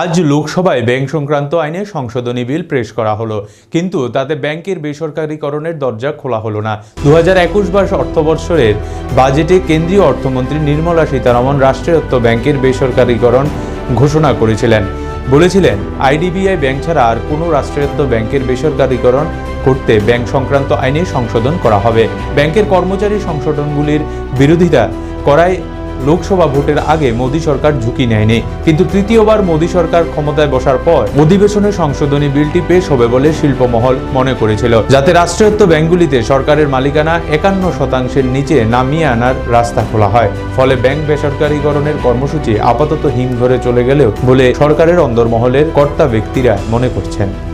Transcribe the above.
আজ লোকসভায় ব্যাংক সংক্রান্ত আইনে সংশোধনী বিল পেশ করা হলো। কিন্তু তাতে ব্যাংকের বেসরকারীকরণের দরজা খোলা হলো না। দু হাজার একুশ বাইশ অর্থবৎসরের বাজেটে কেন্দ্রীয় অর্থমন্ত্রী নির্মলা সীতারামন রাষ্ট্রায়ত্ত ব্যাংকের বেসরকারীকরণ ঘোষণা করেছিলেন। বলেছিলেন, আইডিবিআই ব্যাংক ছাড়া আর কোনো রাষ্ট্রায়ত্ত ব্যাংকের বেসরকারীকরণ করতে ব্যাংক সংক্রান্ত আইনে সংশোধন করা হবে। ব্যাংকের কর্মচারী সংশোধনগুলির বিরোধিতা করায় লোকসভা ভোটের আগে মোদী সরকার ঝুঁকি নেয়নি। কিন্তু তৃতীয়বার মোদী সরকার ক্ষমতায় বসার পর অধিবেশনে সংশোধনী বিলটি পেশ হবে বলে শিল্পমহল মনে করেছিল। যাতে রাষ্ট্রায়ত্ত ব্যাংকগুলিতে সরকারের মালিকানা একান্ন শতাংশের নিচে নামিয়ে আনার রাস্তা খোলা হয়। ফলে ব্যাংক বেসরকারীকরণের কর্মসূচি আপাতত হিমঘরে চলে গেলেও বলে সরকারের অন্দরমহলের কর্তা ব্যক্তিরা মনে করছেন।